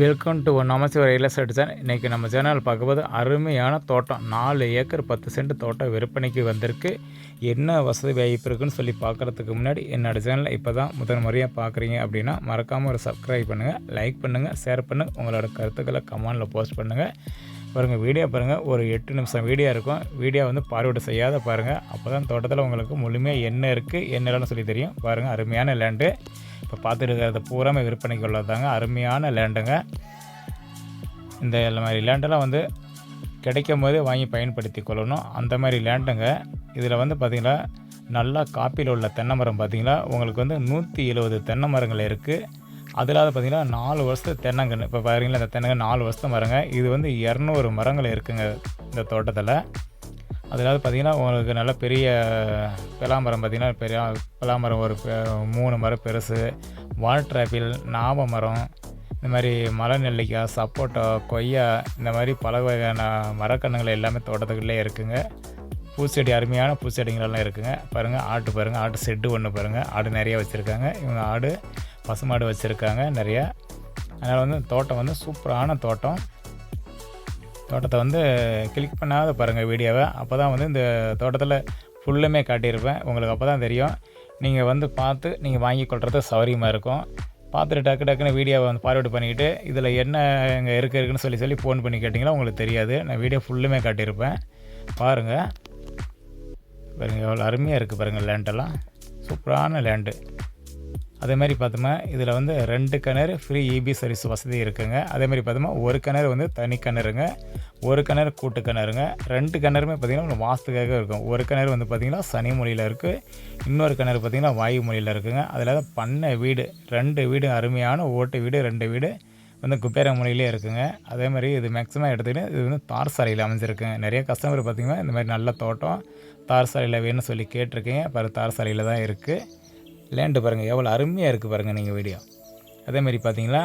Welcome to ஒன் Namasiva real estate இன்றைக்கி நம்ம சேனல் பார்க்கும்போது அருமையான தோட்டம். நாலு ஏக்கர் பத்து சென்ட் தோட்டம் விற்பனைக்கு வந்திருக்கு. என்ன வசதி வாய்ப்பு இருக்குன்னு சொல்லி பார்க்குறதுக்கு முன்னாடி என்னோடய சேனலை இப்போ தான் முதன் முறையாக பார்க்குறீங்க அப்படின்னா மறக்காமல் ஒரு சப்ஸ்கிரைப் பண்ணுங்கள் லைக் பண்ணுங்கள் ஷேர் பண்ணுங்கள் உங்களோட கருத்துக்களை கமெண்டில் போஸ்ட் பண்ணுங்கள் பாருங்கள் வீடியோ பாருங்கள் ஒரு எட்டு நிமிஷம் வீடியோ இருக்கும். வீடியோ வந்து பார்வையிட செய்யாத பாருங்கள் அப்போ தான் தோட்டத்தில் உங்களுக்கு முழுமையாக என்ன இருக்குது என்ன இல்லைன்னு சொல்லி தெரியும். பாருங்கள் அருமையான லேண்டு இப்போ பார்த்துட்டு பூராமே விற்பனைக்கு உள்ளதாங்க. அருமையான லேண்டுங்க. இந்த மாதிரி லேண்டெல்லாம் வந்து கிடைக்கும் போதே வாங்கி பயன்படுத்தி கொள்ளணும். அந்த மாதிரி லேண்டுங்க. இதில் வந்து பார்த்திங்கன்னா நல்லா காப்பியில் உள்ள தென்னை மரம் பார்த்திங்கன்னா உங்களுக்கு வந்து நூற்றி எழுபது தென்னை மரங்கள் இருக்குது. அதில் பார்த்திங்கன்னா நாலு வருஷத்து தென்னங்கன்று. இப்போ பாருங்களா இந்த தென்னங்க நாலு வருஷத்து மரங்க. இது வந்து இரநூறு மரங்கள் இருக்குங்க இந்த தோட்டத்தில். அதாவது பார்த்திங்கன்னா உங்களுக்கு நல்ல பெரிய பலாமரம் பார்த்திங்கன்னா பெரிய பலாமரம் ஒரு மூணு மரம் பெருசு வாட்டர் ஆப்பிள் நாவ மரம் இந்த மாதிரி மலை நெல்லிக்காய் சப்போட்டா கொய்யா இந்த மாதிரி பல வகையான மரக்கன்றுகள் எல்லாமே தோட்டத்துக்குள்ளே இருக்குங்க. பூச்செடி அருமையான பூச்செடிங்களெல்லாம் இருக்குங்க. பாருங்கள் ஆட்டு பாருங்கள் ஆட்டு செட்டு ஒன்று பாருங்கள் ஆடு நிறையா வச்சுருக்காங்க. இவங்க ஆடு பசுமாடு வச்சுருக்காங்க நிறையா. அதனால் வந்து தோட்டம் வந்து சூப்பரான தோட்டம். தோட்டத்தை வந்து கிளிக் பண்ணாத பாருங்கள் வீடியோவை அப்போ தான் வந்து இந்த தோட்டத்தில் ஃபுல்லுமே காட்டியிருப்பேன். உங்களுக்கு அப்போ தான் தெரியும். நீங்கள் வந்து பார்த்து நீங்கள் வாங்கி கொள்வது சௌரியமாக இருக்கும். பார்த்துட்டு டக்கு டக்குன்னு வீடியோவை வந்து ஃபார்வேர்டு பண்ணிக்கிட்டு இதில் என்ன இங்கே இருக்கு இருக்குன்னு சொல்லி சொல்லி ஃபோன் பண்ணி கேட்டிங்கன்னா உங்களுக்கு தெரியாது. நான் வீடியோ ஃபுல்லுமே காட்டியிருப்பேன். பாருங்கள் பாருங்கள் எவ்வளோ அருமையாக இருக்குது பாருங்கள் லேண்டெல்லாம் சூப்பரான லேண்டு அதே மாதிரி பார்த்தோம்னா இதில் வந்து ரெண்டு கிணறு ஃப்ரீ இபி சர்வீஸ் வசதி இருக்குங்க. அதே மாதிரி பார்த்தோம்னா ஒரு கிணறு வந்து தனி கிணறுங்க ஒரு கிணறு கூட்டு கிணறுங்க. ரெண்டு கிணறுமே பார்த்திங்கன்னா வாஸ்துக்காக இருக்கும். ஒரு கிணறு வந்து பார்த்திங்கன்னா சனி மொழியில் இருக்குது இன்னொரு கிணறு பார்த்திங்கன்னா வாயு மொழியில் இருக்குங்க. அதில் பண்ண வீடு ரெண்டு வீடு அருமையான ஓட்டு வீடு ரெண்டு வீடு வந்து குப்பேர மொழியிலே இருக்குங்க. அதே மாதிரி இது மேக்ஸிமம் எடுத்துக்கிட்டு இது வந்து தார் சாலையில் அமைஞ்சிருக்குங்க. நிறைய கஸ்டமர் பார்த்திங்கன்னா இந்த மாதிரி நல்ல தோட்டம் தார் சாலையில் வேணும்னு சொல்லி கேட்டிருக்கீங்க. பாரு தார் சாலையில் தான் இருக்குது லேண்டு பாருங்கள் எவ்வளோ அருமையாக இருக்குது பாருங்கள் நீங்கள் வீடியோ அதேமாரி பார்த்தீங்களா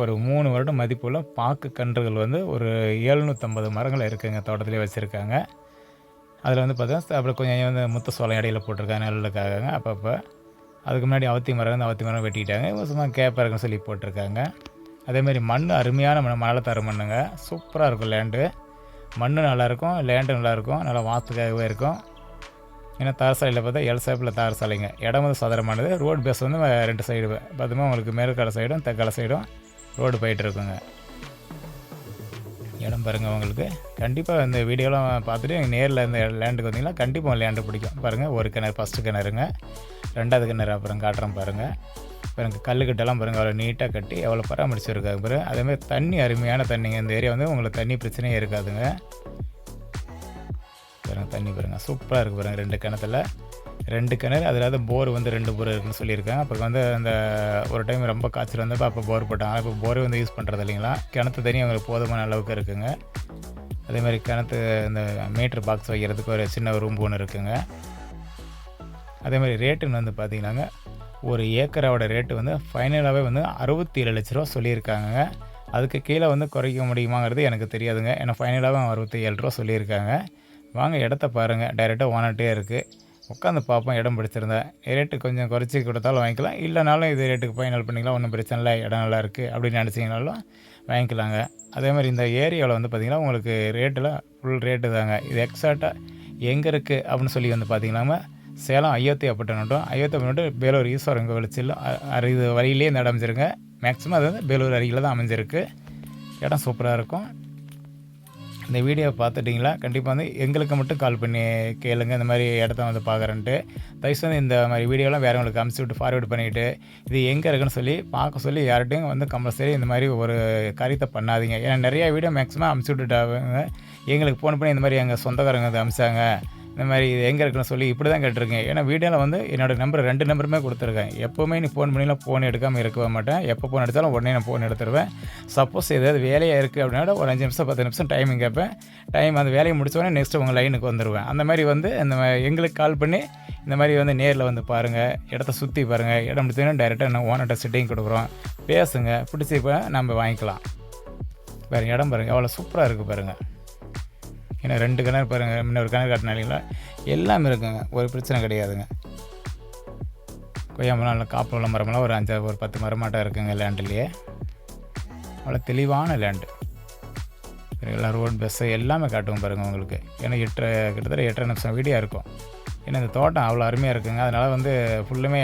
ஒரு மூணு வருடம் மதிப்புள்ள பாக்கு கன்றுகள் வந்து ஒரு ஏழ்நூற்றம்பது மரங்கள் இருக்குதுங்க தோட்டத்திலே வச்சுருக்காங்க. அதில் வந்து பார்த்தா அப்புறம் கொஞ்சம் வந்து முத்த சோளம் இடையில போட்டிருக்காங்க நெல்லுக்காகங்க அப்பப்போ. அதுக்கு முன்னாடி அவத்தி மரம் வந்து அவத்தி மரம் வெட்டிட்டாங்க சும்மா கேப்பருக்குன்னு சொல்லி போட்டிருக்காங்க. அதேமாரி மண் அருமையான மண் மழை தர மண்ணுங்க சூப்பராக இருக்கும் லேண்டு மண் நல்லாயிருக்கும் லேண்டு நல்லாயிருக்கும் நல்லா வாத்துக்காகவே இருக்கும். ஏன்னா தார் சாலையில் பார்த்தா எல் சேப்பில் தார் சாலைங்க. இடம் வந்து சதுரமானது ரோடு பேஸ் வந்து ரெண்டு சைடு பார்த்தோமா உங்களுக்கு மேற்கடை சைடும் தக்கடை சைடும் ரோடு போயிட்டுருக்குங்க இடம் பாருங்கள் உங்களுக்கு. கண்டிப்பாக இந்த வீடியோலாம் பார்த்துட்டு நேரில் இந்த லேண்டுக்கு வந்தீங்கன்னா கண்டிப்பாக லேண்டு பிடிக்கும். பாருங்கள் ஒரு கிணறு ஃபஸ்ட்டு கிணறுங்க. ரெண்டாவது கிணறு அப்புறம் காட்டுறோம் பாருங்கள் பாருங்க கல்லுக்கிட்டெல்லாம் பாருங்கள் அவ்வளோ நீட்டாக கட்டி எவ்வளோ பராமரிச்சிருக்காங்க பாருங்கள் அதேமாதிரி தண்ணி அருமையான தண்ணிங்க. இந்த ஏரியா வந்து உங்களுக்கு தண்ணி பிரச்சனையே இருக்காதுங்க. பாருங்கள் தண்ணி பாருங்கள் சூப்பராக இருக்குது பாருங்கள் ரெண்டு கிணத்துல. ரெண்டு கிணறு அதில் வந்து போர் வந்து ரெண்டு போர் இருக்குன்னு சொல்லியிருக்காங்க. அப்புறம் வந்து அந்த ஒரு டைம் ரொம்ப காய்ச்சல் வந்தப்போ அப்போ போர் போட்டாங்க. இப்போ போரே வந்து யூஸ் பண்ணுறது இல்லைங்களா? கிணத்து தண்ணி அவங்களுக்கு போதுமான அளவுக்கு இருக்குங்க. அதே மாதிரி கிணத்து இந்த மீட்ரு பாக்ஸ் வைக்கிறதுக்கு ஒரு சின்ன ரூம் ஒன்று இருக்குங்க. அதே மாதிரி ரேட்டுன்னு வந்து பார்த்தீங்கன்னாங்க ஒரு ஏக்கரோட ரேட்டு வந்து ஃபைனலாகவே வந்து அறுபத்தி ஏழு லட்ச ரூபா சொல்லியிருக்காங்க அதுக்கு கீழே வந்து குறைக்க முடியுமாங்கிறது எனக்கு தெரியாதுங்க. ஏன்னா ஃபைனலாகவும் அறுபத்தி ஏழு ரூபா சொல்லியிருக்காங்க. வாங்க இடத்த பாருங்கள் டைரெக்டாக ஓனர்ட்டே இருக்குது உட்காந்து பார்ப்போம் இடம் பிடிச்சிருந்தேன் ரேட்டு கொஞ்சம் குறைச்சி கொடுத்தாலும் வாங்கிக்கலாம். இல்லைனாலும் இது ரேட்டுக்கு ஃபைனல் பண்ணிக்கலாம். ஒன்றும் பிரச்சனை இல்லை. இடம் நல்லா இருக்குது அப்படின்னு நினச்சிங்கனாலும் வாங்கிக்கலாங்க. அதே மாதிரி இந்த ஏரியாவில் வந்து பார்த்திங்கன்னா உங்களுக்கு ரேட்டில் ஃபுல் ரேட்டு தாங்க. இது எக்ஸாக்டாக எங்கே இருக்குது அப்படின்னு சொல்லி வந்து பார்த்திங்கன்னா சேலம் அயோத்தி அப்பட்டனட்டும் அயோத்தி அப்பட்டனம் வேலூர் ஈஸ்வரன் கோவில் செல்லும் இது வழியிலே இந்த இடம் அமைஞ்சிருங்க. மேக்ஸிமம் அது வந்து வேலூர் அருகில் தான் அமைஞ்சிருக்கு. இடம் சூப்பராக இருக்கும். இந்த வீடியோவை பார்த்துட்டிங்களா? கண்டிப்பாக வந்து எங்களுக்கு மட்டும் கால் பண்ணி கேளுங்க. இந்த மாதிரி இடத்த வந்து பார்க்குறேன்ட்டு. தயவுசெய்து இந்த மாதிரி வீடியோலாம் வேறவங்களுக்கு அமுச்சு விட்டு ஃபார்வேர்டு பண்ணிவிட்டு இது எங்கே இருக்குன்னு சொல்லி பார்க்க சொல்லி யார்கிட்டையும் வந்து கம்பல்சரி இந்த மாதிரி ஒரு காரியத்தை பண்ணாதீங்க. ஏன்னா நிறையா வீடியோ மேக்ஸிமம் அமுச்சு விட்டுட்டாங்க. எங்களுக்கு ஃபோன் பண்ணி இந்த மாதிரி எங்கள் சொந்தக்காரங்க வந்து அமிச்சாங்க இந்த மாதிரி இது எங்கே இருக்குன்னு சொல்லி இப்படி தான் கேட்டிருக்கேன். ஏன்னா வீடியோவில் வந்து என்னோடய நம்பர் ரெண்டு நம்பருமே கொடுத்துருக்கேன். எப்போவுமே நீ ஃபோன் பண்ணிலாம் ஃபோன் எடுக்காமல் இருக்கவே மாட்டேன். எப்போ ஃபோன் எடுத்தாலும் உடனே நான் ஃபோன் எடுத்துருவேன். சப்போஸ் ஏதாவது வேலையாக இருக்குது அப்படின்னா ஒரு அஞ்சு நிமிஷம் பத்து நிமிஷம் டைமிங் கேட்பேன். டைம் அந்த வேலையை முடிச்சோடனே நெக்ஸ்ட்டு உங்கள் லைனுக்கு வந்துடுவேன் அந்த மாதிரி வந்து இந்த எங்களுக்கு கால் பண்ணி இந்த மாதிரி வந்து நேரில் வந்து பாருங்கள் இடத்த சுற்றி பாருங்கள் இடம் முடித்தோன்னா டைரெக்டாக நான் ஓனர்கிட்ட சிட்டிங் கொடுக்குறோம். பேசுங்க. பிடிச்சி இப்போ நம்ம வாங்கிக்கலாம். வேறு இடம் பாருங்கள் எவ்வளோ சூப்பராக இருக்குது பாருங்கள் ஏன்னா ரெண்டு கிணறு பாருங்கள் முன்ன ஒரு கிணறு காட்டினாங்களா எல்லாமே இருக்குங்க. ஒரு பிரச்சனை கிடையாதுங்க. கொய்யா மரம் காப்பு உள்ள மரமெல்லாம் ஒரு அஞ்சாறு ஒரு பத்து மரமாட்டம் இருக்குங்க லேண்ட்லேயே. அவ்வளோ தெளிவான லேண்டு. எல்லாம் ரோடு பஸ்ஸு எல்லாமே காட்டுவோம் பாருங்கள் உங்களுக்கு. ஏன்னா எட்டு கிட்டத்தட்ட எட்டரை நிமிஷம் வீடியோ இருக்கும். ஏன்னா இந்த தோட்டம் அவ்வளோ அருமையாக இருக்குங்க. அதனால் வந்து ஃபுல்லுமே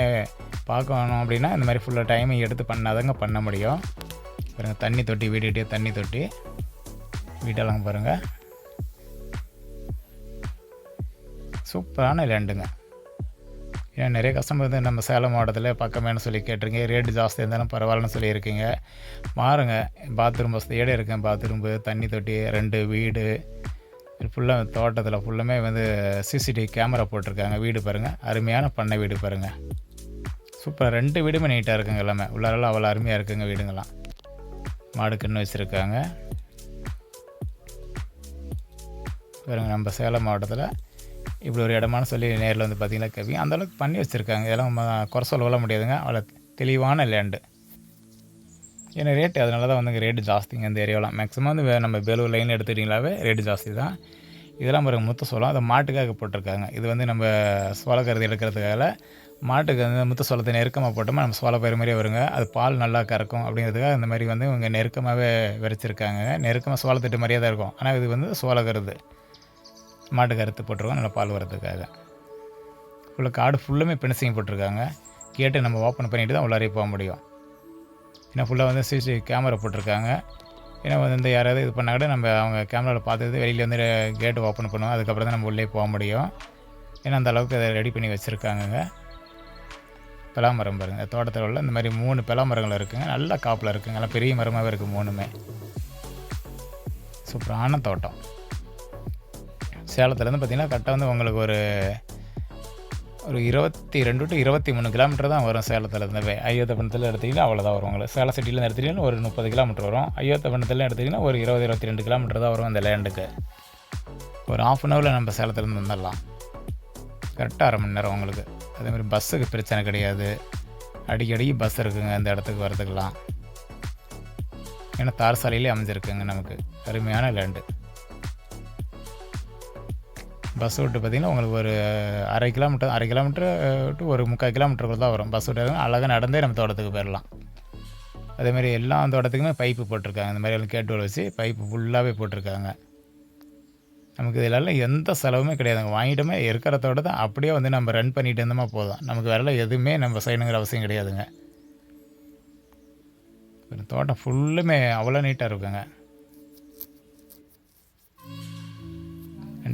பார்க்கணும் அப்படின்னா இந்த மாதிரி ஃபுல்லாக டைமிங் எடுத்து பண்ணாதாங்க பண்ண முடியும். பாருங்கள் தண்ணி தொட்டி வீடுகிட்டே தண்ணி தொட்டி. வீட்டெல்லாம் பாருங்கள் சூப்பரான லேண்டுங்க. ஏன்னா நிறைய கஸ்டமர் வந்து நம்ம சேலம் மாவட்டத்தில் பக்கமேனு சொல்லி கேட்டிருங்க ரேட்டு ஜாஸ்தியாக இருந்தாலும் பரவாயில்லன்னு சொல்லியிருக்கீங்க. மாறுங்க. பாத்ரூம் வசதியோடு இருக்கேன். பாத்ரூம் தண்ணி தொட்டி ரெண்டு வீடு. ஃபுல்லாக தோட்டத்தில் ஃபுல்லுமே வந்து சிசிடிவி கேமரா போட்டிருக்காங்க. வீடு பாருங்கள் அருமையான பண்ணை வீடு பாருங்கள் சூப்பராக ரெண்டு வீடுமே நீட்டாக இருக்குங்க எல்லாமே. உள்ளாரெல்லாம் அவ்வளோ அருமையாக இருக்குங்க வீடுங்கெல்லாம். மாடு வச்சுருக்காங்க. பாருங்கள் நம்ம சேலம் மாவட்டத்தில் இப்படி ஒரு இடமான சொல்லி நேரில் வந்து பார்த்தீங்கன்னா கவி? அந்தளவுக்கு பண்ணி வச்சுருக்காங்க. இதெல்லாம் குறை சொல்ல முடியாதுங்க. அவ்வளோ தெளிவான லேண்டு ஏன்னா ரேட்டு அதனால தான் வந்து ரேட்டு ஜாஸ்திங்க இந்த ஏரியாவெலாம் மேக்ஸிமம் வந்து நம்ம வேலூர் லைன் எடுத்துக்கிட்டிங்களாவே ரேட்டு ஜாஸ்தி தான். இதெல்லாம் பிறகு முத்த சோளம். அதை மாட்டுக்காக போட்டிருக்காங்க. இது வந்து நம்ம சோளக்கருது எடுக்கிறதுக்காக மாட்டுக்கு வந்து முத்த சோளத்தை நெருக்கமாக போட்டோமா நம்ம சோள பயிர் மாதிரியே வருங்க. அது பால் நல்லா கறக்கும் அப்படிங்கிறதுக்காக இந்த மாதிரி வந்து இவங்க நெருக்கமாகவே விரைச்சிருக்காங்க. நெருக்கமாக சோளத்திட்டு மாதிரியே தான் இருக்கும். ஆனால் இது வந்து சோளக்கருது மாட்டுக்கு அறுத்து போட்டிருக்கோம். நல்லா பால் வரதுக்காக உள்ள காடு ஃபுல்லுமே பென்சிங் போட்டிருக்காங்க. கேட்டு நம்ம ஓப்பன் பண்ணிட்டு தான் உள்ளாரே போக முடியும். ஏன்னா ஃபுல்லாக வந்து சிசிடிவி கேமரா போட்டிருக்காங்க. ஏன்னா வந்து யாராவது இது பண்ணால் கூட நம்ம அவங்க கேமராவில் பார்த்துட்டு வெளியில் வந்து கேட்டு ஓப்பன் பண்ணுவோம். அதுக்கப்புறம் தான் நம்ம உள்ளே போக முடியும். ஏன்னா அந்த அளவுக்கு அதை ரெடி பண்ணி வச்சுருக்காங்கங்க. பலாமரம் பாருங்க. தோட்டத்தில் உள்ள இந்த மாதிரி மூணு பலாமரங்கள் இருக்குங்க. நல்ல காப்பில் இருக்குங்க. நல்லா பெரிய மரமாகவே இருக்குது மூணுமே. சூப்பரான தோட்டம். சேலத்துலேருந்து பார்த்தீங்கன்னா கரெக்டாக வந்து உங்களுக்கு ஒரு ஒரு இருபத்தி ரெண்டு டு இருபத்தி மூணு கிலோமீட்டர் தான் வரும் சேலத்துலேருந்து. ஐயோத்தப்பணத்தில் எடுத்திங்கன்னா அவ்வளோதான் வரும் உங்களுக்கு. சேலம் சிட்டியில் எடுத்துட்டிங்கன்னா ஒரு முப்பது கிலோமீட்டர் வரும். ஐயோத்தப்பணத்தில் எடுத்திங்கன்னா ஒரு இருபது இருபத்தி ரெண்டு கிலோமீட்டர் தான் வரும் அந்த லேண்டுக்கு. ஒரு ஆஃப் அன் ஹவரில் நம்ம சேலத்துலேருந்து வந்துடலாம். கரெக்டாக அரை மணி நேரம் உங்களுக்கு. அதேமாதிரி பஸ்ஸுக்கு பிரச்சனை கிடையாது. அடிக்கடி பஸ் இருக்குங்க இந்த இடத்துக்கு வரதுக்கெல்லாம். ஏன்னா தார் சாலையிலே அமைஞ்சிருக்குங்க நமக்கு. அருமையான லேண்டு. பஸ் விட்டு பார்த்திங்கன்னா உங்களுக்கு ஒரு அரை கிலோமீட்டர் அரை கிலோமீட்டர் டு ஒரு முக்கால் கிலோமீட்டருக்குள்ள தான் வரும். பஸ் விட்டு அழகாக நடந்தே நம்ம தோட்டத்துக்கு போயிடலாம். அதேமாதிரி எல்லா தோட்டத்துக்குமே பைப்பு போட்டிருக்காங்க. இந்த மாதிரி எல்லாம் கேட்டு வச்சு பைப்பு ஃபுல்லாகவே போட்டிருக்காங்க. நமக்கு இதிலெல்லாம் எந்த செலவுமே கிடையாதுங்க வாங்கிட்டோமே இருக்கிற தோட்டத்தை அப்படியே வந்து நம்ம ரன் பண்ணிட்டு இருந்தோமா போதும். நமக்கு வேற எதுவுமே நம்ம செய்யணுங்கிற அவசியம் கிடையாதுங்க. தோட்டம் ஃபுல்லுமே அவ்வளோ நீட்டாக இருக்குங்க.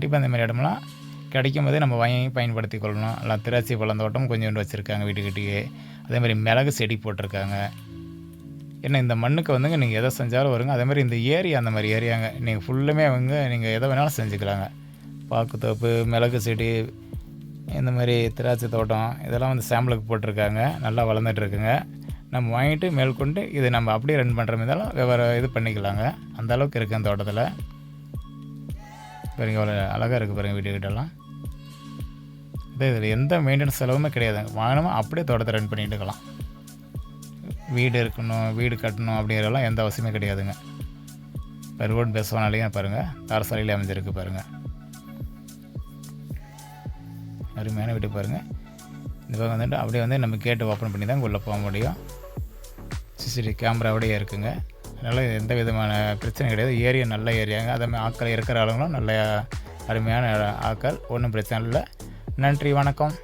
கண்டிப்பாக இந்த மாதிரி இடமெல்லாம் கிடைக்கும் போதே நம்ம வாங்கி பயன்படுத்தி கொள்ளணும் எல்லாம் திராட்சை பழந்தோட்டம் கொஞ்சோண்டு வச்சுருக்காங்க வீட்டுக்கிட்டே அதே மாதிரி மிளகு செடி போட்டிருக்காங்க. ஏன்னா இந்த மண்ணுக்கு வந்துங்க நீங்கள் எதை செஞ்சாலும் வருங்க. அதே மாதிரி இந்த ஏரியா அந்த மாதிரி ஏரியாங்க நீங்கள் ஃபுல்லுமே வந்து நீங்கள் எதை வேணாலும் செஞ்சுக்கலாங்க. பாக்குத்தோப்பு மிளகு செடி இந்த மாதிரி திராட்சை தோட்டம் இதெல்லாம் வந்து சாம்பிளுக்கு போட்டிருக்காங்க. நல்லா வளர்ந்துட்டு இருக்குங்க நம்ம வாங்கிட்டு மேற்கொண்டு இது நம்ம அப்படியே ரன் பண்ணுற மாதிரி இருந்தாலும் வெவ்வேறு இது பண்ணிக்கலாங்க. அந்தளவுக்கு இருக்குது அந்த தோட்டத்தில். பாருங்க அவ்வளோ அழகாக இருக்குது பாருங்கள் வீட்டுக்கிட்டலாம் இதே இதில் எந்த மெயின்டெனன்ஸ் செலவுமே கிடையாதுங்க வாகனமாக அப்படியே தோட்டத்தை ரன் பண்ணிட்டு இருக்கலாம். வீடு இருக்கணும் வீடு கட்டணும் அப்படிங்கிறதெல்லாம் எந்த அவசியமே கிடையாதுங்க. இப்போ ரோட் பேசுவானாலேயே பாருங்கள் தாரசாலையில் அமைஞ்சிருக்கு பாருங்கள் அருமையான வீட்டு பாருங்கள் இந்த பக்கம் வந்துட்டு அப்படியே வந்து நம்ம கேட்டு ஓப்பன் பண்ணி தான் உள்ளே போக முடியும். சிசிடிவி கேமராவோடய இருக்குங்க. அதனால் எந்த விதமான பிரச்சனை கிடையாது. ஏரியா நல்ல ஏரியாங்க அதே மாதிரி ஆட்கள் இருக்கிற ஆளுங்களும் நல்ல அருமையான ஆட்கள் ஒன்றும் பிரச்சனை இல்லை. நன்றி வணக்கம்.